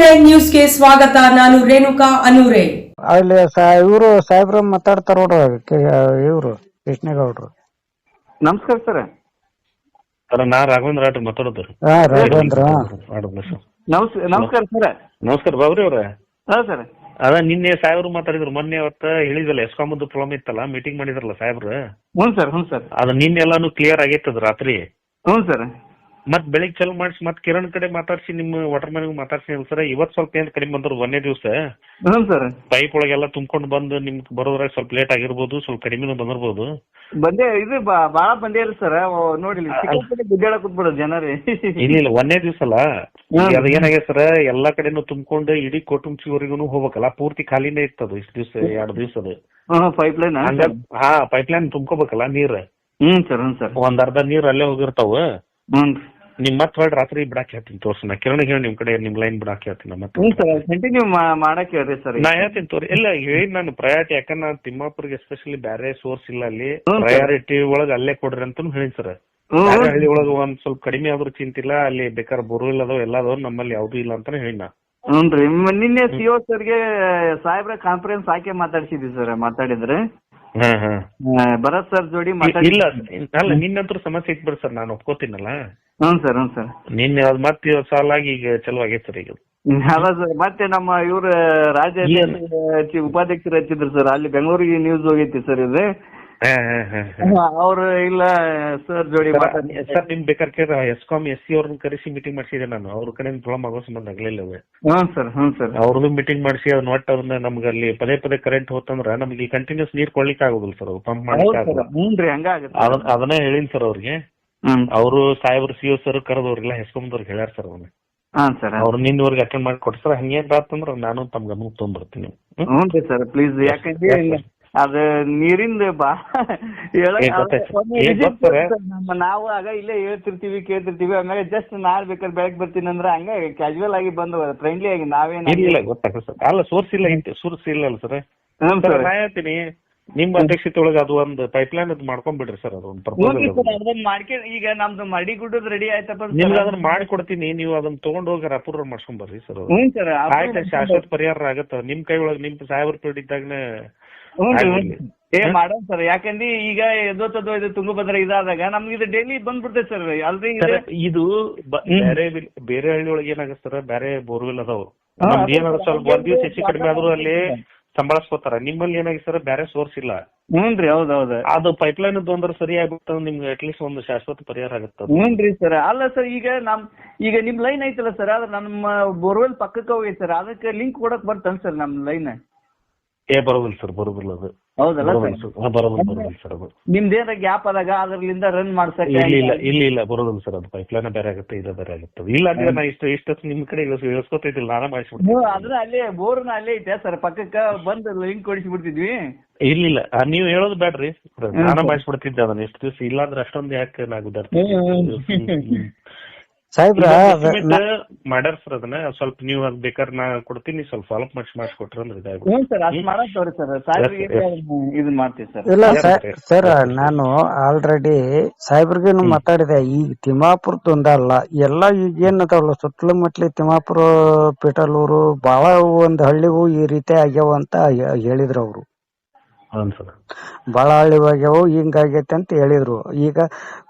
Nine ನ್ಯೂಸ್ಗೆ ಸ್ವಾಗತ ನಾನು ರೇಣುಕಾ ಅನೂರೆ. ಅಲ್ಲಿ ಇವರು ಸಾಹೇಬ್ರ ಮಾತಾಡ್ತಾರ ನೋಡ್ರಿ ಇವರು ಕೃಷ್ಣೇಗೌಡ್ರು. ನಮಸ್ಕಾರ ಸರ್. ಸರ್ ನಾ ರಾಘವೇಂದ್ರ ರಾಠ್ ಮಾತಾಡೋದು. ಹಾ ರಾಘವೇಂದ್ರ. ನಮಸ್ಕಾರ ಸರ್. ನಮಸ್ಕಾರ ಬಾಬ್ರಿ ಅವ್ರ. ಹಾ ಸರ್. ಅದ ನಿನ್ನೆ ಸಾಹೇಬ್ರು ಮಾತಾಡಿದ್ರು ಮೊನ್ನೆ ಅವತ್ತ ಹೇಳಿದ್ವಲ್ಲ ಎಸ್ಕಾಮದ್ದು ಪ್ರಾಬ್ಲಮ್ ಇತ್ತಲ್ಲ ಮೀಟಿಂಗ್ ಮಾಡಿದ್ರಲ್ಲ ಸಾಹೇಬ್ರು. ಹ್ಞೂ ಸರ್ ಹ್ಞೂ ಸರ್. ಅದು ನಿನ್ನೆಲ್ಲಾನು ಕ್ಲಿಯರ್ ಆಗಿತ್ತದ ರಾತ್ರಿ. ಹ್ಞೂ ಸರ್. ಮತ್ ಬೆಳಿಗ್ಗೆ ಚಲೋ ಮಾಡಿಸಿ ಮತ್ ಕಿರಣ್ ಕಡೆ ಮಾತಾಡ್ಸಿ ನಿಮ್ಮ ವಾಟರ್ ಮ್ಯಾನ್ ಮಾತಾಡ್ಸಿ ಸರ್ ಇವತ್ ಸ್ವಲ್ಪ ಏನ್ ಕಡಿಮೆ ಬಂದ್ರು ಒಂದೇ ದಿವಸ. ಸರ್. ಪೈಪ್ ಒಳಗೆಲ್ಲ ತುಂಬ್ಕೊಂಡು ಬಂದು ನಿಮ್ಗೆ ಬರೋದ್ರಾಗ ಸ್ವಲ್ಪ ಲೇಟ್ ಆಗಿರ್ಬೋದು ಸ್ವಲ್ಪ ಕಡಿಮೆನೂ ಬಂದಿರ್ಬೋದು. ಬಂದೇ ಇದು ಬಾಳ ಬಂದೇ ಇಲ್ಲ ಸರ್. ನೋಡಿ ಗುಡ್ಡಾಡ ಕೂತ್ಬಿಡೋದು ಜನರೇ. ಇಲ್ಲ ಇಲ್ಲ ಒಂದೇ ದಿವಸ ಅಲ್ಲ. ಅದ ಏನಾಗಿದೆ ಸರ್ ಎಲ್ಲಾ ಕಡೆನು ತುಂಬ್ಕೊಂಡು ಇಡೀ ಕೊಟ್ಟುಂಚಿವರೆಗೂ ಹೋಗ್ಬೇಕಲ್ಲ ಪೂರ್ತಿ ಖಾಲಿನೇ ಇರ್ತದ ಇಷ್ಟ ದಿವಸ ಎರಡು ದಿವಸ ಅದು ಹ್ಞೂ ಪೈಪ್ ಲೈನ್ ಹಾ ಹಾ ಪೈಪ್ಲೈನ್ ತುಂಬ್ಕೋಬೇಕಲ್ಲ ನೀರ್. ಹ್ಮ್ ಸರ್ ಹ್ಮ್ ಸರ್. ಒಂದ್ ಅರ್ಧ ನೀರ್ ಅಲ್ಲೇ ಹೋಗಿರ್ತಾವ. ಹ್ಞೂ ನಿಮ್ ಮತ್ ಹೊಳ್ ರಾತ್ರಿ ಬಿಡಾಕ್ ಹೇಳ್ತೀನಿ ತೋರ್ಸ. ನಾ ಕಿರಣ್ ಹೇಳಿ ನಿಮ್ ಕಡೆ ನಿಮ್ ಲೈನ್ ಬಿಡಾಕ್ ಹೇಳ್ತೀನಿ ಮತ್ತೆ ಸರ್ ಕಂಟಿನ್ಯೂ ಮಾಡಕ್ ಹೇಳ್ರಿ ಸರ್ ನಾ ಹೇಳ್ತೀನಿ ತೋರಿ ಇಲ್ಲ ಹೇಳಿ ನಾನು ಪ್ರಯಾರಿಟಿ ಯಾಕಂದ್ರೆ ನಾನು ತಿಮ್ಮಾಪುರ್ಗೆ ಎಸ್ಪೆಷಲಿ ಬೇರೆ ಸೋರ್ಸ್ ಇಲ್ಲ ಅಲ್ಲಿ. ಪ್ರಯಾರಿಟಿ ಒಳಗ ಅಲ್ಲೇ ಕೊಡ್ರಿ ಅಂತ ಹೇಳಿ ಸರ್. ಹಳ್ಳಿ ಒಳಗ ಒಂದ್ ಸ್ವಲ್ಪ ಕಡಿಮೆ ಆದ್ರೂ ಚಿಂತಿಲ್ಲ ಅಲ್ಲಿ ಬೇಕಾದ್ರೆ ಬೋರ್ವೆಲ್ ಅದಾವ ಎಲ್ಲ ಅದಾವ ನಮ್ಮಲ್ಲಿ ಯಾವ್ದು ಇಲ್ಲ ಅಂತಾನೆ ಹೇಳಿ ನಾ. ಹ್ಞೂ ರೀ. ನಿನ್ನೆ ಸಿ ಒ ಸರ್ಗೆ ಸಾಹೇಬ್ರ ಕಾನ್ಫರೆನ್ಸ್ ಹಾಕಿ ಮಾತಾಡ್ಸಿದ್ವಿ ಸರ್ ಮಾತಾಡಿದ್ರೆ. ಭರತ್ ಸರ್ ಜೋಡಿ ಇಲ್ಲ ಅಲ್ಲ ನಿನ್ನಂತೂ ಸಮಸ್ಯೆ ಇತ್ತು ಸರ್ ನಾನು ಒಪ್ಕೋತೀನಲ್ಲ. ಹ್ಞೂ ಸರ್ ಹ್ಞೂ ಸರ್ ನಿನ್ನೆ ಅದ್ ಮತ್ತೆ ಸಾಲಾಗಿ ಈಗ ಚಲೋ ಆಗೈತೆ ಸರ್ ಈಗ ಅಲ್ಲ ಸರ್ ಮತ್ತೆ ನಮ್ಮ ಇವ್ರ ರಾಜ್ಯ ಉಪಾಧ್ಯಕ್ಷರು ಹಚ್ಚಿದ್ರು ಸರ್ ಅಲ್ಲಿ ಬೆಂಗಳೂರಿಗೆ ನ್ಯೂಸ್ ಹೋಗೈತಿ ಸರ್ ಇದು. ಅವ್ರು ಇಲ್ಲ ಸರ್ ಜೋಡಿ ಸರ್ ನಿಮ್ ಬೇಕಾದ್ರೆ ಕೇಳ ಎಸ್ಕಾಮ್ ಎಸ್ ಸಿ ಅವ್ರನ್ನ ಕರೆಸಿ ಮೀಟಿಂಗ್ ಮಾಡಿಸಿದೆ ನಾನು. ಅವ್ರ ಕಡೆ ಪ್ರಾಬ್ಲಮ್ ಆಗೋ ಸಂಬಂಧ ಆಗ್ಲಿಲ್ಲ ಅವು ಸರ್ ಹ್ಮ್ ಸರ್. ಅವ್ರದ್ದು ಮೀಟಿಂಗ್ ಮಾಡಿಸಿ ಅದನ್ನ ಒಟ್ಟು ಅದನ್ನ ನಮ್ಗೆ ಅಲ್ಲಿ ಪದೇ ಪದೇ ಕರೆಂಟ್ ಹೋತಂದ್ರ ನಮ್ಗೆ ಕಂಟಿನ್ಯೂಸ್ ನೀರ್ ಕೊಡ್ಲಿಕ್ಕೆ ಆಗೋದಿಲ್ಲ ಸರ್ ಪಂಪ್ ಮಾಡ್ಲಿಕ್ಕೆ ಅದನ್ನ ಹೇಳಿನ್ ಸರ್ ಅವ್ರಿಗೆ. ಅವರು ಸಾಹೇಬ್ರು ಸಿ ಸರ್ ಕರೆದವ್ರಿಗೆಲ್ಲ ಹೆಸ್ಕೊಂಬದವ್ರಿಗೆ ಹೇಳ್ಯಾರ ಸರ್ ಅವನ್ನ ಅವ್ರು ನಿನ್ನವರೆಗೆ ಅಟೆಂಡ್ ಮಾಡಿ ಕೊಟ್ಟು ಸರ್. ಹಂಗೇನ್ ಬಾತಂದ್ರ ನಾನು ತಮ್ಮ ಗಮನಕ್ಕೆ ತೊಂಬರ್ತೀನಿ ಹ್ಞೂ ಸರ್ ಪ್ಲೀಸ್ ಯಾಕಂದ್ರೆ ಅದ ನೀರಿಂದ ಬಾ. ನಾವು ಆಗ ಇಲ್ಲೇ ಹೇಳ್ತಿರ್ತೀವಿ ಕೇಳ್ತಿರ್ತೀವಿ. ಆಮೇಲೆ ಜಸ್ಟ್ ನಾಳೆ ಬೇಕಾದ್ರೆ ಬೆಳಗ್ಗೆ ಬರ್ತೀನಿ ಅಂದ್ರೆ ಹಂಗ ಕ್ಯಾಶುವಲ್ ಆಗಿ ಬಂದು ಫ್ರೆಂಡ್ಲಿ ಆಗಿ ನಾವೇನ ಇಲ್ಲ ಗೊತ್ತಾಗ್ತದೆ ಸರ್ ಅಲ್ಲ ಸೋರ್ಸ್ ಇಲ್ಲ ಸೋರ್ಸ್ ಇಲ್ಲ ಅಲ್ಲ ಸರ್ ನಾ ಹೇಳ್ತೀನಿ ನಿಮ್ ಅಧ್ಯಕ್ಷತೆ ಒಳಗೆ ಅದು ಒಂದು ಪೈಪ್ ಲೈನ್ ಅದು ಮಾಡ್ಕೊಂಡ್ಬಿಡ್ರಿ ಸರ್ ಅದು ಒಂದು ಮಾಡ್ಕೊಂಡು ಈಗ ನಮ್ದು ಮಡಿ ಗುಡ್ಡದ್ ರೆಡಿ ಆಯ್ತಪ್ಪ ನಿಮ್ಗೆ. ಅದನ್ನ ಮಾಡ್ಕೊಡ್ತೀನಿ ನೀವು ಅದನ್ನ ತಗೊಂಡ್ ಹೋಗಿ ಅಪ್ರೂವ್ ಮಾಡ್ಕೊಂಡ್ ಬರ್ರಿ ಸರ್ ಹ್ಞೂ ಸರ್ ಆಯ್ತು ಶಾಶ್ವತ ಪರಿಹಾರ ಆಗತ್ತ. ನಿಮ್ ಕೈ ಒಳಗೆ ನಿಮ್ ಸಾಹೇಬ್ರ ಪೇಟ್ ಇದ್ದಾಗನೇ ಹ್ಞೂ. ಏ ಮಾಡೋಣ ಸರ್ ಯಾಕಂದ್ರೆ ಈಗ ಎದೋತದೋ ಇದು ತುಂಗಭದ್ರ ಇದಾದಾಗ ನಮ್ಗೆ ಇದು ಡೈಲಿ ಬಂದ್ಬಿಡ್ತೈತೆ ಸರ್ ಅಲ್ರಿ ಇದು? ಬೇರೆ ಬೇರೆ ಹಳ್ಳಿ ಒಳಗೆ ಏನಾಗುತ್ತೆ ಸರ್ ಬೇರೆ ಬೋರ್ವೆಲ್ ಅದಾವ. ಸ್ವಲ್ಪ ಒಂದ್ ದಿವಸ ಹೆಚ್ಚು ಕಡಿಮೆ ಆದ್ರೂ ಅಲ್ಲಿ ಸಂಬಳಸ್ಕೋತಾರ ನಿಮ್ಮಲ್ಲಿ ಏನಾಗಿ ಸರ್ ಬೇರೆ ಸೋರ್ಸ್ ಇಲ್ಲ. ಹ್ಞೂನ್ರಿ ಹೌದ್ ಹೌದು. ಅದು ಪೈಪ್ಲೈನ್ ಅಂದ್ರೆ ಸರಿ ಆಗ್ಬಿಟ್ಟು ನಿಮ್ಗೆ ಅಟ್ಲೀಸ್ಟ್ ಒಂದು ಶಾಶ್ವತ ಪರಿಹಾರ ಆಗುತ್ತೆ ಹ್ಞೂನ್ರಿ ಸರ್ ಅಲ್ಲ ಸರ್ ಈಗ ನಮ್ ಈಗ ನಿಮ್ ಲೈನ್ ಐತಲ್ಲ ಸರ್ ಅದ್ರ ನಮ್ಮ ಬೋರ್ವೆಲ್ ಪಕ್ಕಕ್ಕೆ ಹೋಗೈತೆ ಸರ್ ಅದಕ್ಕೆ ಲಿಂಕ್ ಕೊಡಕ್ ಬರ್ತನ್ ಸರ್ ನಮ್ ಲೈನ್ ಏ ಬರೋದಿಲ್ಲ ಸರ್ ಬರೋದಿಲ್ಲ ಅದು. ಹೌದಲ್ಲ ಬರೋದಿಲ್ಲ ಸರ್ ಬರೋದಿಲ್ಲ ಬರೋದಿಲ್ಲ ಸರ್ ಅದು. ನಿಮ್ದೇನ ಗ್ಯಾಪ್ ಆದಾಗ ಅದ್ರಲ್ಲಿಂದ ರನ್ ಮಾಡ್ಸಕ್ಕೆ ಇಲ್ಲ ಇಲ್ಲ ಇಲ್ಲ ಇಲ್ಲ ಬರೋದಿಲ್ಲ ಸರ್ ಅದು. ಪೈಪ್ಲೈನ್ ಬೇರೆ ಆಗುತ್ತೆ ಇದು ಬೇರೆ ಆಗುತ್ತೆ. ಇಲ್ಲ ಅಂದ್ರೆ ನಾ ಇಷ್ಟು ಇಷ್ಟು ನಿಮ್ ಕಡೆ ಇಳಿಸ್ಕೊತೈತಿಲ್ಲ ನಾನೇ ಮಾಡಿಸ್ಬಿಡ್ತೀನಿ. ಅದ್ರ ಅಲ್ಲೇ ಬೋರ್ನ ಅಲ್ಲೇ ಐತೆ ಸರ್ ಪಕ್ಕಕ್ಕ ಬಂದು ಲಿಂಕ್ ಕೊಡಿಸ್ಬಿಡ್ತಿದ್ವಿ. ಇಲ್ಲ ಇಲ್ಲ. ನೀವ್ ಹೇಳೋದು ಬೇಡ್ರಿ ನಾನೇ ಮಾಡಿಸ್ಬಿಡ್ತಿದ್ದೆ ಅದನ್ನ. ಎಷ್ಟು ದಿವಸ ಇಲ್ಲ ಅಂದ್ರೆ ಅಷ್ಟೊಂದು ಯಾಕೆ ನಾ ಗುದ್ದಾಡ್ತೀನಿ ಸಾಹೇಬ್ರ ಮಾಡ್ಯಾರ ಸರ್ ಅದನ್ನ ಸ್ವಲ್ಪ ನೀವು ಅದ್ ಬೇಕಾದ್ರೆ ನಾ ಕೊಡ್ತೀನಿ ಸ್ವಲ್ಪ ಫಾಲೋ ಮಾಡಿ ಮಾಡಿಸ್ಕೊಟ್ರೆ ಅಂದ್ರೆ ಇದಾಗುತ್ತೆ ಸರ್ ಮಾಡತ್ತವ್ರಿ ಸರ್ ಸಾಹೇಬ್ರಿಗೆ ಇದನ್ನ ಮಾಡ್ತೀವಿ ಸರ್ ಇಲ್ಲ ಸರ್ ನಾನು ಆಲ್ರೆಡಿ ಸಾಹೇಬ್ರಿಗೇನು ಮಾತಾಡಿದೆ. ಈ ತಿಮ್ಮಾಪುರದ್ದು ಒಂದಲ್ಲ ಎಲ್ಲ ಈಗ ಅದಾವಲ್ಲ ಸುತ್ತಲೂ ಮಟ್ಲಿ ತಿಮ್ಮಾಪುರ ಪೇಟಲೂರು ಬಹಳ ಒಂದ್ ಹಳ್ಳಿಗೂ ಈ ರೀತಿ ಆಗ್ಯಾವ ಅಂತ ಹೇಳಿದ್ರು ಅವ್ರು. ಹೌದು ಸರ್ ಬಾಳ ಹಳ್ಳಿ ಆಗ್ಯಾವ ಹಿಂಗಾಗೈತೆ ಅಂತ ಹೇಳಿದ್ರು. ಈಗ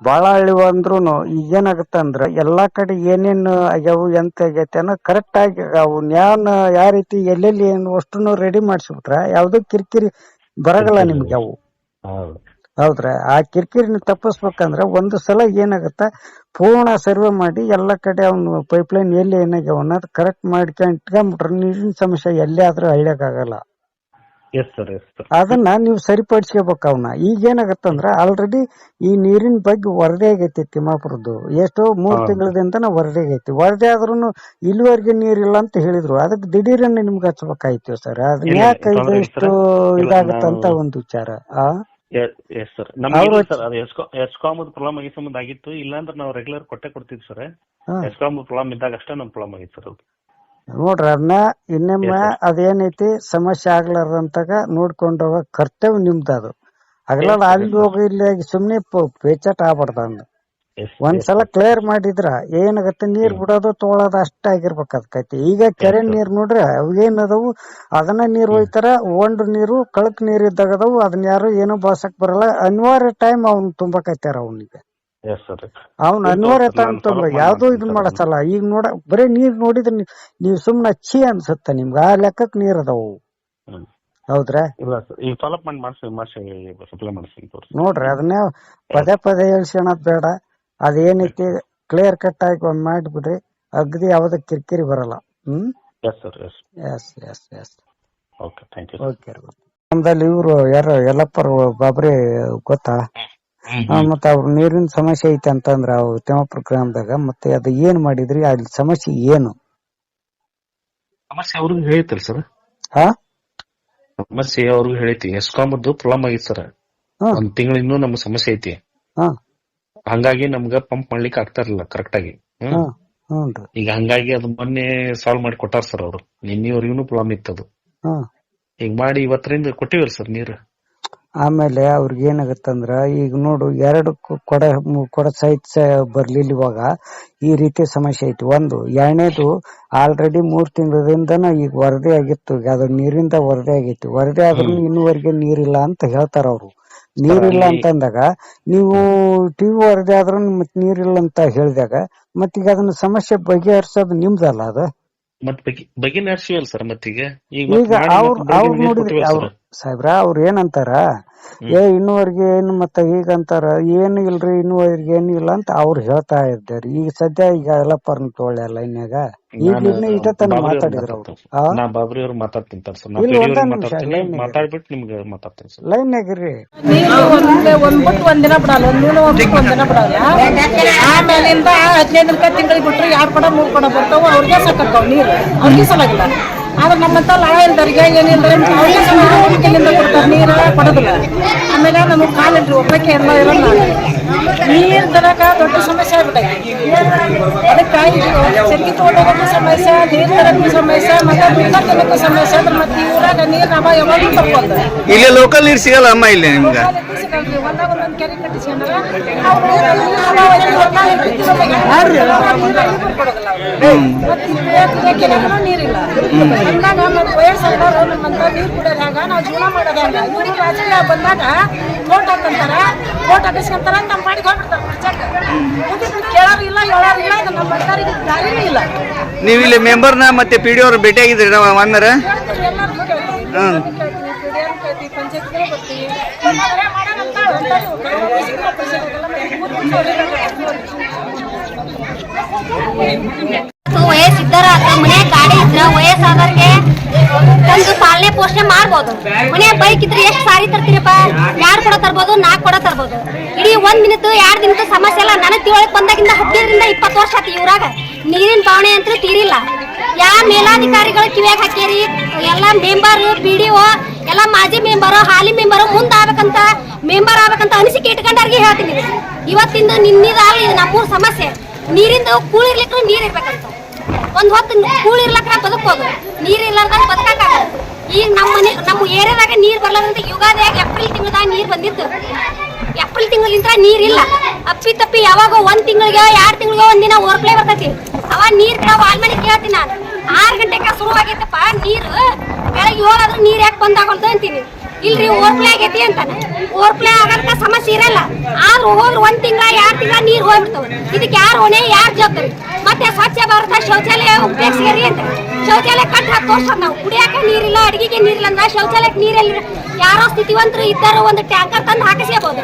ಬಾಳ ಹಳ್ಳಿ ಅಂದ್ರೂ ಈಗ ಅಂದ್ರೆ ಅಂದ್ರ ಎಲ್ಲಾ ಕಡೆ ಏನೇನು ಆಗ್ಯಾವು ಎಂತ ಆಗೈತೆ ಅನ್ನೋ ಕರೆಕ್ಟ್ ಆಗಿ ಅವು ನ್ಯಾನ್ ಯಾವ ರೀತಿ ಎಲ್ಲೆಲ್ಲಿ ಏನು ಅಷ್ಟನ್ನು ರೆಡಿ ಮಾಡಿಸ್ಬಿಟ್ರ ಯಾವ್ದು ಕಿರಿಕಿರಿ ಬರಗಲ್ಲ ನಿಮ್ಗೆ ಅವು. ಹೌದು. ಹೌದ್ರಾ? ಆ ಕಿರಿಕಿರಿನ ತಪ್ಪಿಸ್ಬೇಕಂದ್ರೆ ಒಂದು ಸಲ ಏನಾಗುತ್ತೆ ಪೂರ್ಣ ಸರ್ವೆ ಮಾಡಿ ಎಲ್ಲ ಕಡೆ ಅವನು ಪೈಪ್ಲೈನ್ ಎಲ್ಲಿ ಏನಾಗ್ಯಾವ ಅನ್ನೋದು ಕರೆಕ್ಟ್ ಮಾಡ್ಕೊಂಡ್ ಇಟ್ಕೊಂಡ್ಬಿಟ್ರೆ ನೀರಿನ ಸಮಸ್ಯೆ ಎಲ್ಲೇ ಆದ್ರೂ ಹಳ್ಳಿಯಾಗಲ್ಲ ಎಸ್ ಸರ್ ಎಸ್ ಸರ್. ಅದನ್ನ ನೀವು ಸರಿಪಡಿಸ್ಕೋಬೇಕು ಅವನ್ನ ಈಗ ಏನಾಗತ್ತಂದ್ರ ಆಲ್ರೆಡಿ ಈ ನೀರಿನ ಬಗ್ಗೆ ವರದಿ ಆಗೈತಿ ತಿಮ್ಮಾಪುರದ್ದು. ಎಷ್ಟೋ ಮೂರ್ ಹಾ. ತಿಂಗಳದಿಂದ ವರದಿ ಆಗೈತಿ. ವರದಿ ಆದ್ರೂ ಇಲ್ಲಿವರೆಗೆ ನೀರಿಲ್ಲ ಅಂತ ಹೇಳಿದ್ರು. ಅದಕ್ಕೆ ದಿಢೀರನ್ನ ನಿಮ್ಗೆ ಹಚ್ಬೇಕಾಯ್ತು ಸರ್. ಅದ್ ಯಾಕೆ ಇದು ಇಷ್ಟು ಇದಾಗತ್ತಂತ ಒಂದು ವಿಚಾರ. ಆ? Yes sir. ನಮ್ಗೆ ಸರ್. ಅದು ಎಸ್ಕಾಮ್ ಪ್ರಾಬ್ಲಮ್ ಈ ಸಂಬಂಧ ಆಗಿತ್ತು. ಇಲ್ಲಾಂದ್ರೆ ನಾವು ರೆಗ್ಯುಲರ್ ಕೊಟ್ಟೆ ಕೊಡ್ತೀವಿ ಸರ್. ಎಸ್ಕಾಮ್ ಪ್ರಾಬ್ಲಮ್ ಇದ್ದಾಗ ಅಷ್ಟೇ ನಮ್ ಪ್ರಾಬ್ಲಮ್ ಆಗಿತ್ತು ಸರ್ ಅದು. ನೋಡ್ರಿ ಅದನ್ನ ಇನ್ನೊಮ್ಮೆ. ಅದೇನೈತಿ ಸಮಸ್ಯೆ ಆಗ್ಲಾರ್ದಂತಾಗ ನೋಡ್ಕೊಂಡು ಹೋಗೋ ಕರ್ತವ್ಯ ನಿಮ್ದು ಅದು. ಹಗಲ Yes, sir, ಅಲ್ಲಿ. ಹೋಗಿ ಇಲ್ಲಿ ಸುಮ್ಮನೆ ಪೇಚಾಟ ಆಗ್ಬಾರ್ದು ಅಂದ್ Yes, ಒಂದ್ಸಲ ಕ್ಲಿಯರ್ ಮಾಡಿದ್ರ ಏನಾಗತ್ತೆ ನೀರ್ ಬಿಡೋದು ತೊಗೊಳೋದು ಅಷ್ಟ ಆಗಿರ್ಬೇಕು ಅದಕ್ಕೈತಿ ಈಗ ಕೆರೆ ನೀರ್ ನೋಡ್ರಿ ಅವೇನದವು ಅದನ್ನ ನೀರ್ ಹೋಯ್ತಾರ ಒಂಡ್ ನೀರು ಕಳಕ್ ನೀರ್ ಇದ್ದಾಗ ಅದಾವು ಅದನ್ನ ಯಾರು ಏನು ಬಳಸಕ್ ಬರಲ್ಲ. ಅನಿವಾರ್ಯ ಟೈಮ್ ಅವ್ನ್ ತುಂಬಕೈತಾರ ಅವ್ನಿಗೆ. ಎಸ್ ಸರ್ ಅವ್ನ ಟೈಮ್ ತುಂಬ ಯಾವ್ದು ಇದನ್ ಮಾಡಸಲ್ಲ ಈಗ ನೋಡ ಬರೀ ನೀರ್ ನೋಡಿದ್ರೆ ನೀವ್- ಸುಮ್ನೆ ಸುಮ್ನ ಅನ್ಸುತ್ತೆ ನಿಮ್ಗ. ಆ ಲೆಕ್ಕಕ್ ನೀರ್ ಅದಾವು. ಹೌದ್ರಾ? ಇಲ್ಲ ಸರ್ ಈಗ ಫಾಲೋಅಪ್ ಮಾಡಿ ಮಾಡಿಸಿ ಮಾಡಿಸಿ ಸಪ್ಲೈ ಮಾಡ್ಸಿ ತೋರಿಸಿ. ನೋಡ್ರಿ ಅದನ್ನೇ ಪದೇ ಪದೇ ಹೇಳ್ಸ್ಕೊಳದ್ ಬೇಡ. ಅದೇನೈತಿ ಕ್ಲಿಯರ್ ಕಟ್ ಆಗಿ ಒಂದ್ ಮಾಡ್ಬಿಡ್ರಿ. ಅಗದಿ ಯಾವ್ದ ಕಿರಿಕಿರಿ ಬರಲ್ಲ. ಹ್ಮ್? Yes sir yes yes yes yes okay thank you okay ನಮ್ದಲ್ಲಿ ಇವ್ರು ಯಾರು ಯಲ್ಲಪ್ಪರ್ ಬಾಬ್ರಿ ಗೊತ್ತಾ? ಮತ್ತ ಅವ್ರ ನೀರಿನ ಸಮಸ್ಯೆ ಐತಿ ಅಂತಂದ್ರ ತಿಮ್ಮಾಪುರ ಗ್ರಾಮದಾಗ ಮತ್ತೆ ಅದು ಏನ್ ಮಾಡಿದ್ರಿ ಅಲ್ಲಿ ಸಮಸ್ಯೆ ಏನು? ಸಮಸ್ಯೆ ಅವ್ರಿಗೂ ಹೇಳಿತ್ತಲ್ಲ ಸರ್. ಹಾ? ಸಮಸ್ಯೆ ಅವ್ರಿಗೂ ಹೇಳೈತಿ ಎಸ್ಕಾಮದ್ದು ಪ್ರಾಬ್ಲಮ್ ಆಗಿತ್ತು ಸರ್. ಹಾ. ಒಂದ್ ತಿಂಗಳಿಂದ ನಮ್ಗೆ ಸಮಸ್ಯೆ ಐತಿ. ಹಾ. ಹಂಗಾಗಿ ನಮ್ಗ ಪಂಪ್ ಮಾಡ್ಲಿಕ್ಕೆ ಆಗ್ತಾ ಇರ್ಲಿಲ್ಲ ಕರೆಕ್ಟ್ ಆಗಿ. ಹ್ಮ್. ಹಾ ಹ್ಞೂನ್ರಿ ಈಗ ಹಂಗಾಗಿ ಅದು ಮೊನ್ನೆ ಸಾಲ್ವ್ ಮಾಡಿ ಕೊಟ್ಟಾರ ಸರ್ ಅವ್ರು. ನಿನ್ನೆವರೆಗೂ ಪ್ರಾಬ್ಲಮ್ ಇತ್ತು ಅದು. ಹಾ. ಈಗ ಮಾಡಿ ಇವತ್ತರಿಂದ ಕೊಟ್ಟಿವ್ರಿ ಸರ್ ನೀರು. ಆಮೇಲೆ ಅವ್ರಿಗೆ ಏನಾಗತ್ತಂದ್ರ ಈಗ ನೋಡು ಎರಡು ಕೊಡ ಕೊಡ ಸಹಿತ ಬರ್ಲಿಲ್ಲ ಇವಾಗ. ಈ ರೀತಿ ಸಮಸ್ಯೆ ಐತಿ. ಒಂದು ಎರಡನೇದು ಆಲ್ರೆಡಿ ಮೂರ್ ತಿಂಗಳಿಂದ ಈಗ ವರದಿ ಆಗಿತ್ತು. ಅದು ನೀರಿಂದ ವರದಿ ಆಗೈತಿ. ವರದಿ ಆದ್ರೂ ಇನ್ನುವರೆಗೆ ನೀರಿಲ್ಲ ಅಂತ ಹೇಳ್ತಾರ ಅವ್ರು. ನೀರಿಲ್ಲ ಅಂತಂದಾಗ ನೀವು ಟಿವಿ ವರದಿ ಆದ್ರೂ ಮತ್ ನೀರಿಲ್ಲ ಅಂತ ಹೇಳಿದಾಗ ಮತ್ತೀಗ ಅದನ್ನ ಸಮಸ್ಯೆ ಬಗೆಹರಿಸೋದು ನಿಮ್ದಲ್ಲ ಅದು? ಮತ್ ಬಗೆ ಬಗೆಹರಿಸಿವಲ್ಲ ಸರ್ ಮತ್ತೀಗ? ಈಗ ಅವ್ರು ನೋಡಿದ್ರೆ ಅವ್ರು ಸರ್. ಸಾಹೇಬ್ರ ಅವ್ರ ಏನಂತಾರ? ಏ ಇನ್ನುವರೆಗೆ ಏನು ಮತ್ತ ಈಗ ಅಂತಾರ ಏನು ಇಲ್ರಿ ಇನ್ನುವರೆಗೆ ಏನು ಇಲ್ಲ ಅಂತ ಅವ್ರು ಹೇಳ್ತಾ ಇದ್ದಾರೆ. ಈಗ ಸದ್ಯ ಈಗ ಎಲ್ಲಪ್ಪರ್ನ ತೋಳೆ ಲೈನ್ಯಾಗ ಈಗ ನಾನು ಇನ್ನ ಇಷ್ಟ ತನ ಮಾತಾಡಿದ್ರು ಅವ್ರು. ನಾ ಬಾಬ್ರಿ ಅವ್ರು ಮಾತಾಡ್ತೀನಿ ತರ್ ಸರ್ ನಾ ಇಲ್ಲ, ಒಂದೇ ನಿಮಿಷ, ಮಾತಾಡ್ತೀನಿ. ಲೈನ್ ಇದೆ. ಮಾತಾಡ್ಬಿಟ್ಟು ನಿಮ್ಗೆ ಮಾತಾಡ್ತೀನಿ ಸರ್. ಲೈನ್ಯಾಗಿರ್ರಿ ನೀರು ಒಂದೇ ಒಂದ್ ಬಿಟ್ಟು ಒಂದಿನ ಬಿಡಲ್ಲ ಒಂದಿನ ಬಿಟ್ಟು ಒಂದಿನ ಬಿಡಲ್ಲ. ಆಮೇಲಿಂದ ಹದಿನೈದು ರೂಪಾಯಿ ತಿಂಗಳಿಗೆ ಬಿಟ್ರೆ ಎರಡು ಕೊಡ ಮೂರು ಕೊಡ ಬರ್ತಾವ ಅವ್ರಿಗೆ ಸಾಕಾಗ್ತಾವ ನೀರು. ಅವ್ರಿಗೆ ಸಲಾಗಿಲ್ಲ ಆದ್ರೆ ನಮ್ಮಂತ ಲಾಯಲ್ದರಿಗೆ ಅವ್ರಿಗೆ ಹುಡುಕಿಲಿಂದ ಕೊಡ್ತಾರೆ ನೀರು ಕೊಡೋದಿಲ್ಲ. ಆಮೇಲೆ ನಮಗೆ ಕಾಲಿಟ್ರಿ ಒಬ್ಬಕ್ಕೆ ಎಲ್ಲ ಇರಲ್ಲ. ನೀರು ತರಕ ದೊಡ್ಡ ಸಮಸ್ಯೆ ಆಗ್ಬಿಟ್ಟೈತಿ ಅದಕ್ಕಾಗಿ ಸೆರ್ಗಿ ತಗೊಂಡೋಗಕ್ಕೂ ಸಮಸ್ಯೆ ನೀರು ತರಕ್ಕೂ ಸಮಸ್ಯೆ ಮತ್ತೆ ಬಿಡ್ತಾ ತಿನ್ನಕ್ಕೂ ಸಮಸ್ಯೆ. ಅಂದ್ರೆ ಮತ್ತೆ ಊರಾಗ ನೀರು ನಾವು ಯಾವಾಗಲೂ ತಪ್ಪಲ್ಲ ಇಲ್ಲಿ ಲೋಕಲ್ ನೀರು ಸಿಗಲ್ಲ ಅಮ್ಮ ಇಲ್ಲಿ ನಿಮ್ಗೆ? ನೀರಿಲ್ಲ. ಅಂದಾಗ ನಮ್ಮ ವಯಸ್ಸಾದವರು ನಮ್ಮಂತ ನೀರು ಕುಡಿಯೋದು ಹ್ಯಾಂಗ ನಾವು ಜೀವನ ಮಾಡೋದು ಹ್ಯಾಂಗ ಇವ್ರಿಗೆ ರಾಜಕೀಯ ಬಂದಾಗ ಓಟ್ ಹಾಕಂತಾರ ಓಟ್ ಹಾಕಿಸ್ಕೊಂತಾರ ನಮ್ಮ ಪಾಡಿಗೆ ಹೋಗ್ಬಿಡ್ತಾರೆ ಪ್ರಚಾರಕ್ಕೆ ಮುಗಿದ್ರು ಕೇಳೋರು ಇಲ್ಲ ಹೇಳೋರು ಇಲ್ಲ ಅದು ನಮ್ಮ ಬಂದಾರಿಗೆ ದಾರಿನೇ ಇಲ್ಲ. ನೀವು ಇಲ್ಲಿ ಮೆಂಬರ್ನ ಮತ್ತೆ ಪಿ ಡಿ ಅವ್ರು ಭೇಟಿ ಆಗಿದ್ರಿ ನಾವು ಮಾನ್ಯರ? ಎಲ್ಲಾರ್ಗೂ ಕೇಳ್ತೀವಿ. ಬರ್ತೀವಿ. ವಯಸ್ಸಿದ್ದರ ಮನೆ ಇದ್ರ ವಯಸ್ಸಾದವ್ರಿಗೆ ಒಂದು ಪಾಲನೆ ಪೋಷಣೆ ಮಾಡ್ಬೋದು. ಮನೆ ಬೈಕ್ ಇದ್ರೆ ಎಷ್ಟು ಸಾರಿ ತರ್ತೀರಪ್ಪ? ಯಾರು ಕೂಡ ತರ್ಬೋದು ನಾಲ್ಕು ಕೂಡ ತರ್ಬೋದು. ಇಡೀ ಒಂದ್ ದಿನದ ಎರಡು ದಿನದ ಸಮಸ್ಯೆ ಎಲ್ಲ ನನಗೆ ತಿಳಕ್ ಬಂದಾಗಿಂದ ಹದಿನೈದರಿಂದ ಇಪ್ಪತ್ತು ವರ್ಷ ಆಯ್ತು ಇವ್ರಾಗ. ನೀರಿನ ಪಾವಣೆ ಅಂತೂ ತೀರಿಲ್ಲ. ಯಾ ಮೇಲಾಧಿಕಾರಿಗಳು ಕಿವಿಯಾಗ ಹಾಕ್ಯಾರಿ? ಎಲ್ಲ ಮೆಂಬರ್, ಪಿ ಡಿ ಒ, ಎಲ್ಲ ಮಾಜಿ ಮೆಂಬರು, ಹಾಲಿ ಮೆಂಬರು ಮುಂದೆ ಆಗ್ಬೇಕಂತ ಮೆಂಬರ್ ಆಗ್ಬೇಕಂತ ಅನಿಸಿಕೆ ಇಟ್ಕೊಂಡವ್ರಿಗೆ ಹೇಳ್ತೀನಿ. ಇವತ್ತಿಂದ ನಿನ್ನಿದಾಗಲಿ ಇದು ನಮ್ಮೂರ್ ಸಮಸ್ಯೆ. ನೀರಿಂದು ಕೂಳಿರ್ಲಿಕ್ಕೂ ನೀರು ಇರ್ಬೇಕಂತ. ಒಂದ್ ಹೊತ್ತು ಕೂಳಿರ್ಲಕ್ಕ ಬದುಕೋದು ನೀರ್ ಇರ್ಲಾರ್ದಾಗ ಬದುಕಾಕ ಈಗ ನಮ್ಮ ಮನೆ ನಮ್ಮ ಏರಿಯಾದಾಗ ನೀರು ಬರ್ಲಾರ್ದಂತ ಯುಗಾದಿಯಾಗ ಏಪ್ರಿಲ್ ತಿಂಗಳದಾಗ ನೀರು ಬಂದಿತ್ತು. ಏಪ್ರಿಲ್ ತಿಂಗಳಿಂದ ನೀರ್ ಇಲ್ಲ. ಅಪ್ಪಿ ತಪ್ಪಿ ಯಾವಾಗ ಒಂದ್ ತಿಂಗಳಿಗೆ ಎರಡ್ ತಿಂಗಳಿಗೆ ಒಂದಿನ ಓರ್ಪ್ಲೇ ಬರ್ತೈತಿ. ಅವ ನೀರ್ ಆಲ್ ಮನೆ ಕೇಳ್ತೀನಿ ನಾನು. ಆರ್ ಗಂಟೆಗೆ ಶುರು ಆಗೈತಪ್ಪ ನೀರು ಬೆಳಗ್ಗೆ ಹೋಗಾದ್ರು ನೀರ್ ಯಾಕೆ ಬಂದಾಗಲ್ದು ಅಂತೀನಿ. ಇಲ್ರಿ ಓರ್ಪ್ಲೇ ಆಗೈತಿ ಅಂತಾನೆ. ಓರ್ಪ್ಲೇ ಆಗಂತ ಸಮಸ್ಯೆ ಇರಲ್ಲ. ಆದ್ರೂ ಹೋದ್ರೆ ಒಂದ್ ತಿಂಗಳ, ಎರಡ್ ತಿಂಗಳ ನೀರ್ ಹೋಗ್ಬಿಡ್ತವ್. ಇದಕ್ಕೆ ಯಾರು ಹೊಣೆ, ಯಾರು ಜವಾಬ್ದಾರಿ? ಮತ್ತೆ ಸ್ವಚ್ಛ ಭಾರತ, ಶೌಚಾಲಯ ಉಪಯೋಗಿಸಿರಿ ಅಂತ. ಶೌಚಾಲಯ ಕಟ್ ವರ್ಷ ನಾವು. ಕುಡಿಯಾಕ ನೀರಿಲ್ಲ, ಅಡಿಗೆಗೆ ನೀರಿಲ್ಲ ಅಂದ್ರೆ ಶೌಚಾಲಯಕ್ಕೆ ನೀರಿಲ್ಲ ಯಾರೋ ಸ್ಥಿತಿವಂತರು ಇದ್ದಾರೋ ಒಂದು ಟ್ಯಾಂಕರ್ ತಂದು ಹಾಕಿಸ್ಕೋಬಹುದು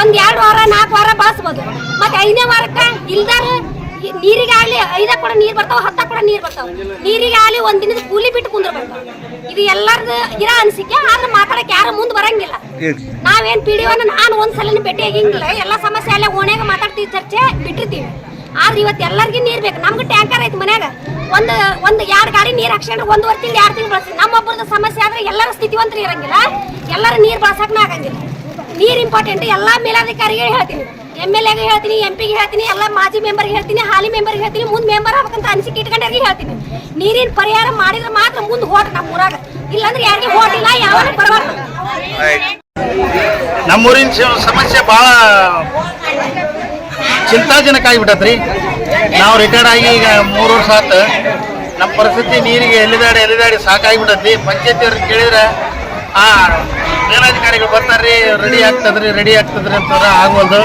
ಒಂದ್ ಎರಡು ವಾರ, ನಾಲ್ಕು ವಾರ ಬಳಸ್ಬೋದು. ಮತ್ತೆ ಐದನೇ ವಾರಕ್ಕ ಇಲ್ದಾರ ನೀರಿಗೆ ಆಗ್ಲಿ ಐದ ಕೂಡ ನೀರ್ ಬರ್ತಾವ, ಹತ್ತ ಕೂಡ ನೀರು ಬರ್ತಾವ. ಆಗ್ಲಿ ಒಂದ್ ದಿನದ ಕೂಲಿ ಬಿಟ್ಟು ಕುಂದ್ರಬೇಕು. ಇದು ಎಲ್ಲಾರ್ದು ಇರ ಅನಿಸಿಕೆ, ಆದ್ರೆ ಮಾತಾಡಕ್ ಯಾರು ಮುಂದ್ ಬರಂಗಿಲ್ಲ. ನಾವೇನ್ ಪಿ ನಾನು ಒಂದ್ ಸಲ ಭೇಟಿ ಆಗಿಂಗಿಲ್ಲ ಎಲ್ಲಾ ಸಮಸ್ಯೆ ಅಲ್ಲೇ ಓಣ್ಯಾಗ ಮಾತಾಡ್ತೀವಿ ಚರ್ಚೆ ಬಿಟ್ಟಿರ್ತೀವಿ. ಆದ್ರೆ ಇವತ್ತು ಎಲ್ಲರಿಗೂ ನೀರ್ ಬೇಕು. ನಮ್ಗೆ ಟ್ಯಾಂಕರ್ ಐತಿ ಮನ್ಯಾಗ. ಒಂದು ಒಂದು ಎರಡು ಗಾಡಿ ನೀರ್ ಹಾಕ್ಸ್ಕೊಂಡ್ರೆ ಒಂದುವರೆ ತಿಂಗಳು, ಎರಡು ತಿಂಗಳು ಬಳಸ್ತೀವಿ. ನಮ್ಮೊಬ್ಬರದ ಸಮಸ್ಯೆ ಆದ್ರೆ ಎಲ್ಲರ ಸ್ಥಿತಿವಂತರು ಇರಂಗಿಲ್ಲ. ಎಲ್ಲರೂ ನೀರ್ ಬಳಸಕ್ನ ಆಗಂಗಿಲ್ಲ. ನೀರ್ ಇಂಪಾರ್ಟೆಂಟ್ ಎಲ್ಲಾ ಮೇಲಾಧಿಕಾರಿಗೆ ಹೇಳ್ತೀನಿ. ಎಂ ಎಲ್ ಎಗೆ ಹೇಳ್ತೀನಿ ಎಂ ಪಿಗೆ ಹೇಳ್ತೀನಿ, ಎಲ್ಲ ಮಾಜಿ ಮೆಂಬರ್ಗೆ ಹೇಳ್ತೀನಿ, ಹಾಲಿ ಮೆಂಬರ್ಗೆ ಹೇಳ್ತೀನಿ, ಮುಂದೆ ಮೆಂಬರ್ ಆಗ್ಬೇಕಂತ ಅನಿಸಿಕೆ ಇಟ್ಕೊಂಡ್ರಿಗೆ ಹೇಳ್ತೀನಿ. ನೀರಿನ ಪರಿಹಾರ ಮಾಡಿದ್ರೆ ಮಾತ್ರ ಮುಂದೆ ಹೋಟ್ ನಮ್ಮ ಊರಾಗ. ಇಲ್ಲಾಂದ್ರೆ ಯಾರಿಗೆ ಹೋಟ್ ಇಲ್ಲ ಬರಬಾರ್ದು. ನಮ್ಮೂರಿನ ಸಮಸ್ಯೆ ಬಹಳ ಚಿಂತಾಜನಕ ಆಗಿಬಿಟ್ಟತ್ರಿ ನಾವು ರಿಟೈರ್ಡ್ ಆಗಿ ಈಗ ಮೂರು ವರ್ಷ ಆತು. ನಮ್ಮ ಪರಿಸ್ಥಿತಿ ನೀರಿಗೆ ಎಲ್ಲಿದಾಡಿ ಎಲ್ಲಿದಾಡಿ ಸಾಕಾಗಿಬಿಟ್ಟತಿ ಪಂಚಾಯತಿಯವ್ರಿಗೆ ಕೇಳಿದ್ರೆ, ಆ, ಮೇಲಾಧಿಕಾರಿಗಳು ಬರ್ತಾರ್ರಿ ರೆಡಿ ಆಗ್ತದ್ರಿ ರೆಡಿ ಆಗ್ತದ್ರಿ ಅಂತಾರ ಆಗೋದು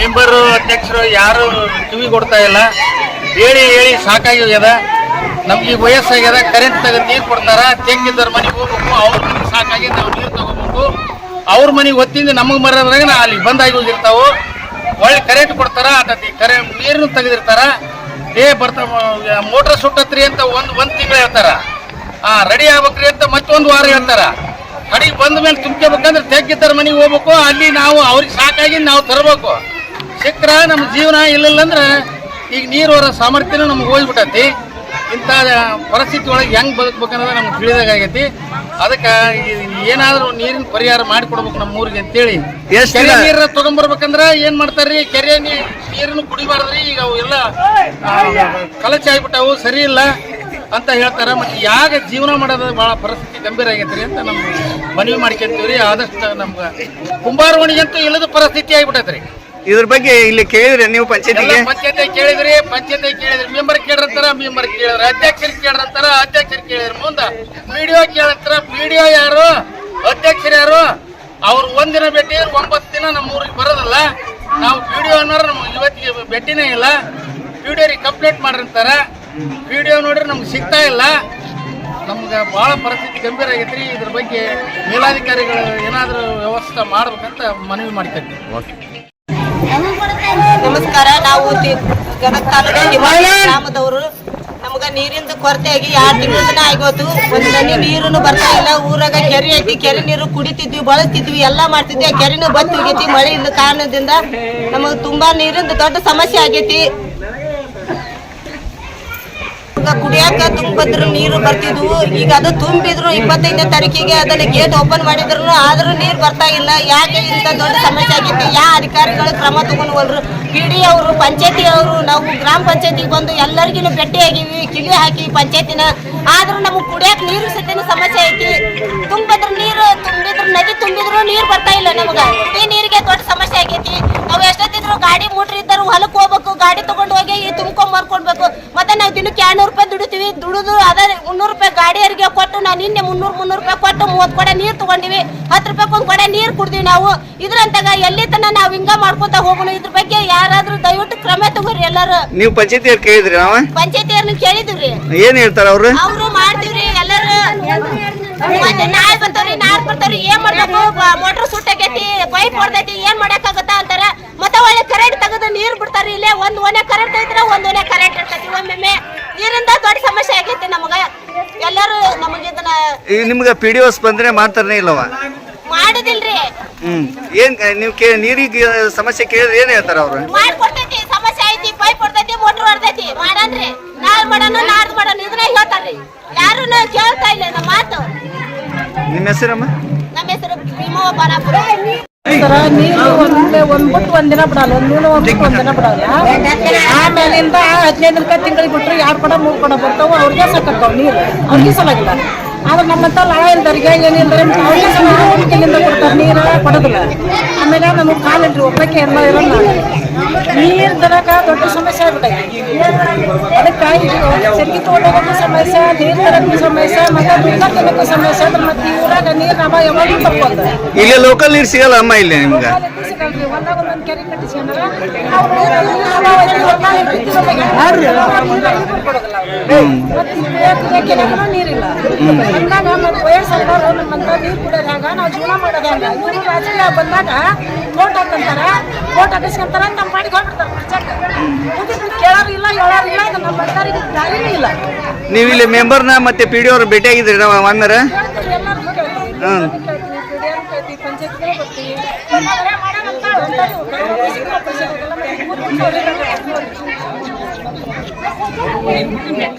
ಮೆಂಬರು ಅಧ್ಯಕ್ಷರು ಯಾರು ಕಿವಿ ಕೊಡ್ತಾ ಇಲ್ಲ. ಹೇಳಿ ಹೇಳಿ ಸಾಕಾಗಿ ಹೋಗ್ಯದ. ನಮ್ಗೆ ಈಗ ವಯಸ್ಸಾಗ್ಯದ ಕರೆಂಟ್ ತೆಗೆದು ನೀರು ಕೊಡ್ತಾರ. ತೆಂಗಿದ್ದವ್ರ ಮನೆಗೆ ಹೋಗ್ಬೇಕು, ಅವ್ರ ಮನೆಗೆ ಸಾಕಾಗಿ ನಾವು ನೀರು ತಗೋಬೇಕು. ಅವ್ರ ಮನೆಗೆ ಒತ್ತಿಂದ ನಮಗೆ ಮರದ್ರಾಗ ಅಲ್ಲಿ ಬಂದಾಗಿ ಹೋಗಿರ್ತಾವು. ಒಳ್ಳೆ ಕರೆಂಟ್ ಕೊಡ್ತಾರ? ಅದಕ್ಕೆ ಕರೆ ನೀರನ್ನು ತೆಗೆದಿರ್ತಾರ? ಏ ಬರ್ತಾವ ಮೋಟ್ರ್ ಸುಟ್ಟತ್ರಿ ಅಂತ ಒಂದು ಒಂದು ತಿಂಗಳು ಹೇಳ್ತಾರ? ಆ, ರೆಡಿ ಆಗ್ಬೇಕ್ರಿ ಅಂತ ಮತ್ತೊಂದು ವಾರ ಹೇಳ್ತಾರ? ಕಡೆಗೆ ಬಂದ ಮೇಲೆ ತುಂಬ್ಕೋಬೇಕಂದ್ರೆ ತೆಗ್ಗಿದ್ದಾರೆ ಮನೆಗೆ ಹೋಗ್ಬೇಕು. ಅಲ್ಲಿ ನಾವು ಅವ್ರಿಗೆ ಸಾಕಾಗಿ ನಾವು ತರಬೇಕು. ಸಿಕ್ಕ್ರ? ನಮ್ಮ ಜೀವನ ಇಲ್ಲಿಲ್ಲ ಅಂದ್ರೆ ಈಗ ನೀರು ಹೊರ ಸಾಮರ್ಥ್ಯನೂ ನಮ್ಗೆ ಹೋಗ್ಬಿಟ್ಟತಿ ಇಂಥ ಪರಿಸ್ಥಿತಿ ಒಳಗೆ ಹೆಂಗ್ ಬದುಕ್ಬೇಕನ್ನೋದು ನಮ್ಗೆ ತಿಳಿದಾಗೈತಿ ಅದಕ್ಕೆ ಏನಾದರೂ ನೀರಿನ ಪರಿಹಾರ ಮಾಡಿಕೊಡ್ಬೇಕು ನಮ್ಮ ಊರಿಗೆ ಅಂತೇಳಿ. ಎಷ್ಟ್ ಕೆರೆ? ನೀರ ತಗೊಂಡ್ಬರ್ಬೇಕಂದ್ರ ಏನ್ ಮಾಡ್ತಾರ್ರಿ? ಕೆರೆ ನೀರನ್ನು ಕುಡಿಬಾರ್ದ್ರಿ ಈಗ ಅವು ಎಲ್ಲ ಆ, ಕಲಚ ಆಗ್ಬಿಟ್ಟವು ಸರಿ ಇಲ್ಲ ಅಂತ ಹೇಳ್ತಾರೆ. ಮತ್ತೆ ಯಾಗ ಜೀವನ ಮಾಡೋದು ಭಾಳ ಪರಿಸ್ಥಿತಿ ಗಂಭೀರ ಆಗೈತ್ರಿ ಅಂತ ನಮ್ಗೆ ಮನವಿ ಮಾಡ್ಕೊಂತೀವ್ರಿ. ಆದಷ್ಟು ನಮ್ಗೆ ಕುಂಬಾರವಣಿಗಂತೂ ಇಲ್ಲದ ಪರಿಸ್ಥಿತಿ ಆಗ್ಬಿಟ್ಟೈತ್ರಿ. ಇದ್ರ ಬಗ್ಗೆ ಇಲ್ಲಿ ಕೇಳಿದ್ರೆ ನೀವು ಪಂಚಾಯತಿ ಪಂಚಾಯತಿಗೆ ಪಂಚಾಯತಿ ಕೇಳಿದ್ರಿ ಪಂಚಾಯತಿ ಕೇಳಿದ್ರಿ. ಮೆಂಬರ್ ಕೇಳಿರ್ತಾರ ಮೆಂಬರ್ ಕೇಳಿದ್ರ. ಅಧ್ಯಕ್ಷರು ಕೇಳಿರ್ತಾರ ಅಧ್ಯಕ್ಷರು ಕೇಳಿದ್ರ. ಮುಂದ ಪಿಡಿಒ ಕೇಳಿರ್ತಾರ. ಪಿಡಿಒ ಯಾರು? ಅಧ್ಯಕ್ಷರು ಯಾರು? ಅವ್ರು ಒಂದಿನ ಭೇಟಿ ಒಂಬತ್ತು ದಿನ ನಮ್ಮ ಊರಿಗೆ ಬರೋದಲ್ಲ. ನಾವು ಪಿಡಿಒ ಅನ್ನೋರು ನಮ್ಗೆ ಇವತ್ತಿಗೆ ಭೇಟಿನೇ ಇಲ್ಲ. ಪಿಡಿಒರಿಗೆ ಕಂಪ್ಲೇಂಟ್ ಮಾಡಿರ್ತಾರ. ಪಿಡಿಒ ನೋಡ್ರಿ ನಮ್ಗೆ ಸಿಗ್ತಾ ಇಲ್ಲ. ನಮ್ಗೆ ಭಾಳ ಪರಿಸ್ಥಿತಿ ಗಂಭೀರ ಆಗೈತ್ರಿ. ಇದ್ರ ಬಗ್ಗೆ ಮೇಲಾಧಿಕಾರಿಗಳು ಏನಾದರೂ ವ್ಯವಸ್ಥೆ ಮಾಡ್ಬೇಕಂತ ಮನವಿ ಮಾಡ್ಕೊಂತೀವಿ ನಮಸ್ಕಾರ ನಾವು ತಿ- ಗದಗ ತಾಲೂಕು ಗ್ರಾಮದವರು. ನಮಗ ನೀರಿಂದ ಆಗಿ ಎರಡು ತಿಂಗಳ ಆಗೋದು. ಒಂದ್ ನನಿ ನೀರನ್ನು ಬರ್ತಾ ಇಲ್ಲ. ಊರಾಗ ಕೆರೆ ಹಾಕಿ ಕೆರೆ ನೀರು ಕುಡಿತಿದ್ವಿ ಬಳಸ್ತಿದ್ವಿ ಎಲ್ಲಾ ಮಾಡ್ತಿದ್ವಿ. ಆ ಕೆರೆನೂ ಬತ್ತಿ ಹೋಗೈತಿ ಮಳೆ ಇಲ್ಲ ಕಾರಣದಿಂದ ನಮಗ್ ತುಂಬಾ ನೀರಿಂದ ದೊಡ್ಡ ಸಮಸ್ಯೆ ಆಗೈತಿ. ಈಗ ಕುಡಿಯಾಕ ತುಂಬಿದ್ರು, ನೀರು ಬರ್ತಿದ್ವು. ಈಗ ಅದು ತುಂಬಿದ್ರು, ಇಪ್ಪತ್ತೈದನೇ ತಾರೀಕಿಗೆ ಅದನ್ನ ಗೇಟ್ ಓಪನ್ ಮಾಡಿದ್ರು ಆದ್ರೂ ನೀರು ಬರ್ತಾ ಇಲ್ಲ. ಯಾಕೆ ಇಂಥ ದೊಡ್ಡ ಸಮಸ್ಯೆ ಆಗಿದೆ ಯಾ ಅಧಿಕಾರಿಗಳು ಕ್ರಮ ತಗೊಂಡ್ವಲ್ರು? ಪಿ ಡಿ ಅವರು, ಪಂಚಾಯತಿ ಅವರು, ನಾವು ಗ್ರಾಮ ಪಂಚಾಯತಿಗೆ ಬಂದು ಎಲ್ಲರಿಗೂ ಭೇಟಿ ಆಗಿವಿ ಕಿಲಿ ಹಾಕಿ ಪಂಚಾಯತಿನ. ಆದ್ರೂ ನಮಗೆ ಕುಡಿಯಾಕ ನೀರು ಸತ್ಯನ ಸಮಸ್ಯೆ ಐತಿ. ತುಂಬಿದ್ರು ನೀರು, ತುಂಬಿದ್ರು ನದಿ ತುಂಬಿದ್ರು ನೀರು ಬರ್ತಾ ಇಲ್ಲ ನಮಗ. ಈ ನೀರಿಗೆ ದೊಡ್ಡ ಸಮಸ್ಯೆ ಆಗೈತಿ. ನಾವು ಎಷ್ಟೊತ್ತಿದ್ರು ಗಾಡಿ ಮೋಟ್ರ್ ಇದ್ದರು ಹೊಲಕ್ಕೆ ಹೋಗ್ಬೇಕು ಗಾಡಿ ತಗೊಂಡು ಹೋಗಿ ಈ ತುಂಬ್ಕೊಂಡ್ ಬರ್ಕೊಡ್ಬೇಕು ಮತ್ತೆ ನಾವು ದಿನಕ್ಕೆ ಎರಡ್ನೂರು ರೂಪಾಯಿ ದುಡಿತೀವಿ ದುಡಿದು ಅದೇ ಮುನ್ನೂರು ರೂಪಾಯಿ ಗಾಡಿಯರಿಗೆ ಕೊಟ್ಟು ನಾವು ನಿನ್ನೆ ಮುನ್ನೂರು ಮುನ್ನೂರು ರೂಪಾಯಿ ಕೊಟ್ಟು ಮೂವತ್ತು ಕೊಡೆ ನೀರು ತಗೊಂಡಿವಿ. ಹತ್ತು ರೂಪಾಯಿ ಒಂದು ಕೊಡೆ ನೀರು ಕುಡ್ದಿವಿ ನಾವು. ಇದ್ರಂತಾಗ ಎಲ್ಲಿ ತನ ನಾವು ಹಿಂಗ ಮಾಡ್ಕೊತ ಹೋಗೋಣ? ಇದ್ರ ಬಗ್ಗೆ ಯಾರಾದ್ರೂ ದಯವಿಟ್ಟು ಕ್ರಮ ತಗೋರಿ ಎಲ್ಲಾರು. ನೀವು ಪಂಚಾಯತಿಯವ್ರು ಕೇಳಿದ್ರಿ ನಾವ? ಪಂಚಾಯತಿಯವ್ರನ್ನ ಕೇಳಿದ್ರಿ ಏನ್ ಹೇಳ್ತಾರ ಅವರು? ಅವರು ಮಾಡ್ತೀವ್ರಿ ಎಲ್ಲರೂ. ನಾಳೆ ಬರ್ತಾವ್ರಿ ನಾಳೆ ಬರ್ತಾವ್ರಿ ಏನ್ ಮಾಡ್ಬೇಕು? ಮೋಟರ್ ಸುಟ್ಟಾಗೈತಿ ಪೈಪ್ ಹೊಡ್ದೈತಿ ಏನ್ ಮಾಡಕ್ಕಾಗತ್ತ ಅಂತಾರ? ಮತ್ತೆ ಒಳ್ಳೆ ಕರೆಂಟ್ ತೆಗೆದು ನೀರ್ ಬಿಡ್ತಾರ ಇಲ್ಲೇ ಒಂದ್ ಒನೆ ಕರೆಂಟ್ ಐತ್ರ ಒಂದ್ ಒನೆ ಕರೆಂಟ್ ಇರ್ತೈತಿ ಒಮ್ಮೊಮ್ಮೆ. ನೀರಿಂದ ದೊಡ್ಡ ಸಮಸ್ಯೆ ಆಗೈತಿ ನಮಗ. ಎಲ್ಲರೂ ನಮಗ ಇದನ್ನ ಈಗ ನಿಮ್ಗೆ ಪಿ ಡಿ ಒಸ್ ಬಂದ್ರೆ ಮಾಡ್ತಾರನೇ ಇಲ್ಲವ? ಮಾಡುದಿಲ್ರಿ. ಹ್ಮ್. ಏನ್ ನೀವು ಕೇ ನೀರಿಗೆ ಸಮಸ್ಯೆ ಕೇಳಿದ್ರೆ ಏನ್ ಹೇಳ್ತಾರ ಅವ್ರು? ಮಾಡ್ಕೊಡ್ತೈತಿ ಸಮಸ್ಯೆ ಐತಿ ಪೈಪ್ ಹೊಡ್ತೈತಿ ಮೋಟರ್ ಹೊಡ್ತೈತಿ ಮಾಡನ್ರಿ. ನಾಳೆ ಮಾಡೋಣ ನಾಡ್ದು ಮಾಡೋಣ ಇದನ್ನ ಹೇಳ್ತಾರ್ರಿ. ಯಾರು ಕೇಳ್ತಾ ಇಲ್ಲ ನಮ್ಮ ಮಾತು. ನಿಮ್ಮ ಹೆಸರಮ್ಮ? ನಮ್ಮ ಹೆಸರು ಭೀಮೋ ಬಾಲಾಪುರ ಸರ ನೀರು ಒಂದೇ ಒಂದ್ ಬಿಟ್ಟು ಒಂದಿನ ಬಿಡಲ್ಲ ಒಂದಿನ ಬಿಟ್ಟು ಒಂದಿನ ಬಿಡಲ್ಲ. ಆಮೇಲಿಂದ ಹದಿನೈದು ದಿನಕ್ಕೆ ತಿಂಗಳಿಗೆ ಬಿಟ್ರೆ ಎರಡು ಕೊಡ ಮೂರು ಕೊಡ ಬರ್ತಾವ ಅವ್ರಿಗೆ ಸಾಕಾಗ್ತಾವ ನೀರು. ಅವ್ರಿಗೆ ಸಲಾಗಿಲ್ಲ ಆದ್ರೆ ನಮ್ಮಂತ ಲಾಳ ಇಲ್ದವ್ರಿಗೆ ಏನಿಲ್ದರೆ ಅವ್ರಿಗೆ ಸಲ ಕೊಡ್ತಾರೆ ನೀರು ಕೊಡೋದಿಲ್ಲ. ಆಮೇಲೆ ನಮಗೆ ಕಾಲಿಲ್ರಿ ಒಬ್ಬಕ್ಕೆ ಎಲ್ಲ ಇರಲ್ಲ. ನೀರು ತರಕ ದೊಡ್ಡ ಸಮಸ್ಯೆ ಆಗ್ಬಿಟ್ಟೈತಿ. ಅದಕ್ಕಾಗಿ ಸರಿಗೆ ತಗೊಂಡೋಗಕ್ಕೂ ಸಮಸ್ಯೆ ನೀರು ತರಕ್ಕೂ ಸಮಸ್ಯೆ ಮತ್ತೆ ದುಡ್ಡ ತಿನ್ನಕ್ಕೂ ಸಮಸ್ಯೆ. ಅಂದ್ರೆ ಮತ್ತೆ ಈ ಊರಾಗ ನೀರು ನಾವು ಯಾವಾಗಲೂ ತಪ್ಪಲ್ಲ ಇಲ್ಲಿ ಲೋಕಲ್ ನೀರು ಸಿಗಲ್ಲ ಅಮ್ಮ ಇಲ್ಲಿ ನಿಮ್ಗೆ? ಸಿಗಲ್ರಿ. ಒಂದೊಂದ್ ಕೆರೆ ಕಟ್ಟಿಸ್ಕೊಂಡ್ರ ಅವ್ರು. ನೀರಿಲ್ಲ. ವಯಸ್ಸಾದವ್ರು ನಮ್ಮಂತ ನೀರು ಕುಡಿಯೋದು ನಾವು ಜೀವನ ಮಾಡೋದು ಹ್ಯಾಂಗ? ಇವ್ರಿಗೆ ರಾಜಕೀಯ ಬಂದಾಗ ಓಟ್ ಹಾಕಂತಾರ? ಓಟ್ ಹಾಕಿಸ್ಕೊಂತಾರ ನಮ್ಮ ಪಂಚಾಯತ್ ಮುಗಿದ್ರು ಕೇಳೋರು ಇಲ್ಲ ನೀವು ಇಲ್ಲಿ ಮೆಂಬರ್ನ ಮತ್ತೆ ಪಿ ಡಿ ಅವ್ರು ಭೇಟಿಯಾಗಿದ್ರಿ ನಾವು ಒಮ್ಮೆರ ಎಲ್ಲರೂ ಕೇಳ್ತೀವಿ ಹ್ಮ್. ಕೇಳ್ತೀವಿ ಪಿಡಿಎಂ ಕೇಳ್ತೀವಿ ಪಂಚಾಯತ್ಗಳು ಬರ್ತೀವಿ ಮಾಡೋಣ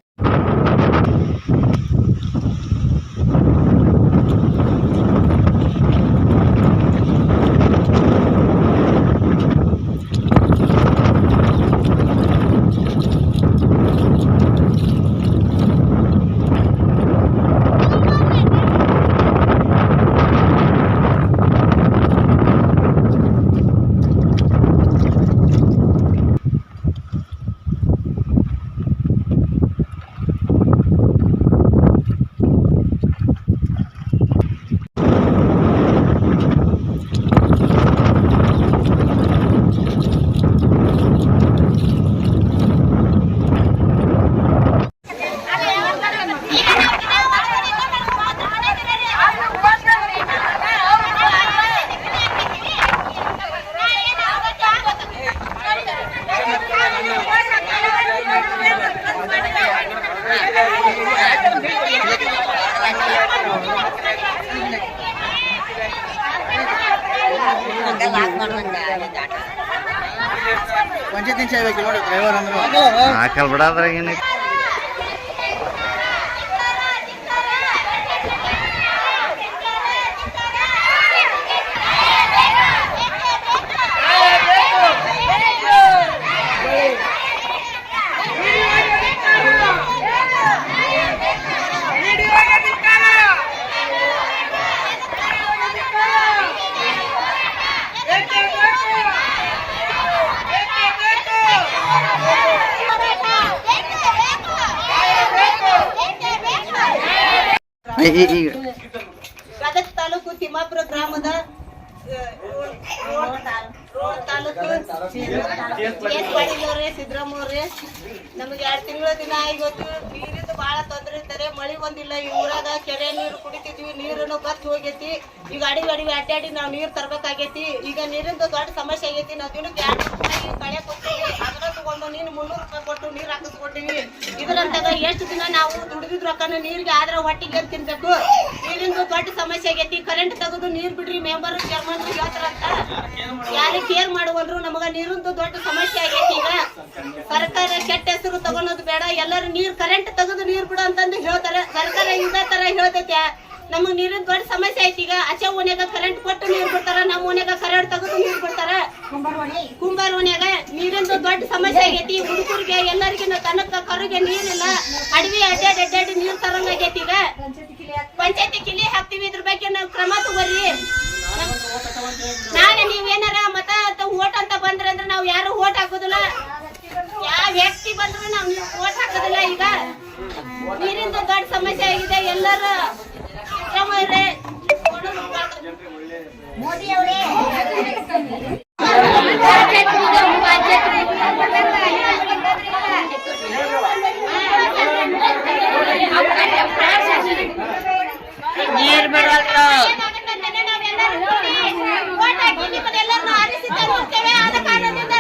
ಹಾಕಲ್ ಬಿಡಾದ್ರಾಗ ಏನೈತಿ ಗದಗ ತಾಲೂಕು ತಿಮ್ಮಾಪುರ ಗ್ರಾಮದ ಸಿದ್ದರಾಮವ್ರೆ ನಮಗೆ ಎರಡು ತಿಂಗಳ ದಿನ ಇವತ್ತು ನೀರಿಂದು ಬಹಳ ತೊಂದರೆ ಇರ್ತಾರೆ ಮಳಿ ಬಂದಿಲ್ಲ. ಈ ಊರಾಗ ಕೆರೆ ನೀರು ಕುಡಿತಿದ್ವಿ. ನೀರನ್ನು ಬತ್ ಹೋಗೈತಿ. ಈಗ ಅಡಿಗೆ ಅಡಿಗೆ ಅಡ್ಡಾಡಿ ನಾವು ನೀರು ತರ್ಬೇಕಾಗೈತಿ. ಈಗ ನೀರಿಂದು ದೊಡ್ಡ ಸಮಸ್ಯೆ ಆಗೈತಿ. ನಾವು ದಿನಕ್ಕೆ ಎರಡು ಕಳೆ ಅದನ್ನ ನೀನು ಮುನ್ನೂರು ರೂಪಾಯಿ ಕೊಟ್ಟು ನೀರು ಹಾಕಿಸ್ಕೊಟ್ಟಿವಿ ಇದರಂತಾಗ ಎಷ್ಟು ದಿನ ನಾವು ದುಡಿದಿದ್ ರೊಕ್ಕನ ನೀರಿಗೆ ಆದ್ರೆ ಹೊಟ್ಟಿಗೆ ತಿನ್ಬೇಕು. ನೀರಿಂದು ದೊಡ್ಡ ಸಮಸ್ಯೆ ಆಗೈತಿ. ಕರೆಂಟ್ ತೆಗೆದು ನೀರು ಬಿಡ್ರಿ ಮೆಂಬರ್ ಚೇರ್ಮನ್ ಹೇಳ್ತಾರಂತ ಯಾರು ಕೇರ್ ಮಾಡುವಲ್ರು ನಮಗ ನೀರಿಂದು ದೊಡ್ಡ ಸಮಸ್ಯೆ ಆಗೈತಿ ಈಗ. ಸರ್ಕಾರ ಕೆಟ್ಟ ಹೆಸರು ತಗೊಳೋದು ಬೇಡ. ಎಲ್ಲರೂ ನೀರು ಕರೆಂಟ್ ತೆಗೆದು ನೀರು ಬಿಡು ಅಂತಂದು ಹೇಳ್ತಾರೆ. ಸರ್ಕಾರ ಇದೇ ತರ ಹೇಳ್ತೈತೆ. ನಮಗ್ ನೀರಿನ ದೊಡ್ಡ ಸಮಸ್ಯೆ ಐತಿ. ಈಗ ಆಚೆ ಓನ್ಯಾಗ ಕರೆಂಟ್ ಕೊಟ್ಟು ನೀರ್ ಬಿಡ್ತಾರ, ನಮ್ಮ ಓನ್ಯಾಗ ಕರೆಂಟ್ ತಗದು ನೀರ್ ಬಿಡ್ತಾರ. ಕುಂಬಾರ ಓನ್ಯಾಗ ನೀರಿಂದು ದೊಡ್ಡ ಸಮಸ್ಯೆ ಆಗೈತಿ. ಹುಡುಗರಿಗೆ ಎಲ್ಲರಿಗೂ ತನಕ ಕರುಗೆ ನೀರಿಲ್ಲ. ಅಡವಿ ಅಡ್ಡಾಡಿ ಅಡ್ಡಾಡಿ ನೀರ್ ತರಂಗ ಆಗೈತಿ ಈಗ. ಪಂಚಾಯತಿ ಕಿಲಿ ಹಾಕ್ತಿವಿ, ಇದ್ರ ಬಗ್ಗೆ ನಾವು ಕ್ರಮ ತಗೋರಿ. ನಾನು ನೀವೇನಾರ ಮತ ಓಟ್ ಅಂತ ಬಂದ್ರೆ ಅಂದ್ರೆ ನಾವು ಯಾರು ಓಟ್ ಹಾಕೋದಿಲ್ಲ. ಯಾವ ವ್ಯಕ್ತಿ ಬಂದ್ರು ನಾವು ಓಟ್ ಹಾಕೋದಿಲ್ಲ ಈಗ. ನೀರಿಂದ ದೊಡ್ಡ ಸಮಸ್ಯೆ ಆಗಿದೆ. ಎಲ್ಲರೂ. ಮೋದಿ ಅವರೇ ನೀರ್ ಬಿಡೋದು. ಓಟ್ ಹಾಕಿ ನಿಮ್ಮನ್ನೆಲ್ಲರನ್ನೂ ಆರಿಸಿ ತರುತ್ತೇವೆ ಆದ ಕಾರಣದಿಂದ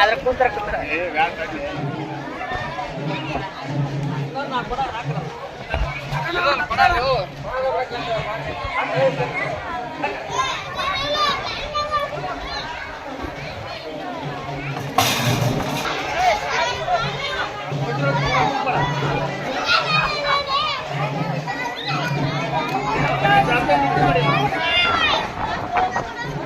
ಅದ್ರ ಕುಂತ್ರ ಕುಂತ್ರ Thank you.